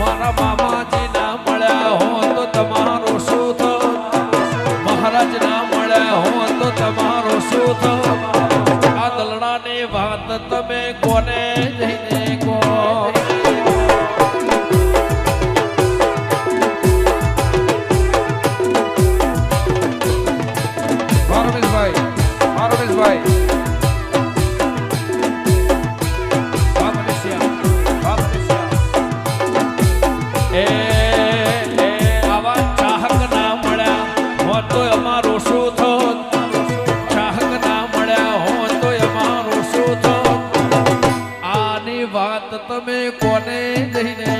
મારા બાબાજી ના મળ્યા હો તો તમારો શું થયો? મહારાજ ના મળ્યા હો તો તમારો શું થયો? આ દલડાની વાત તમે કોને જઈને કહો? હા, તમે કોને જઈને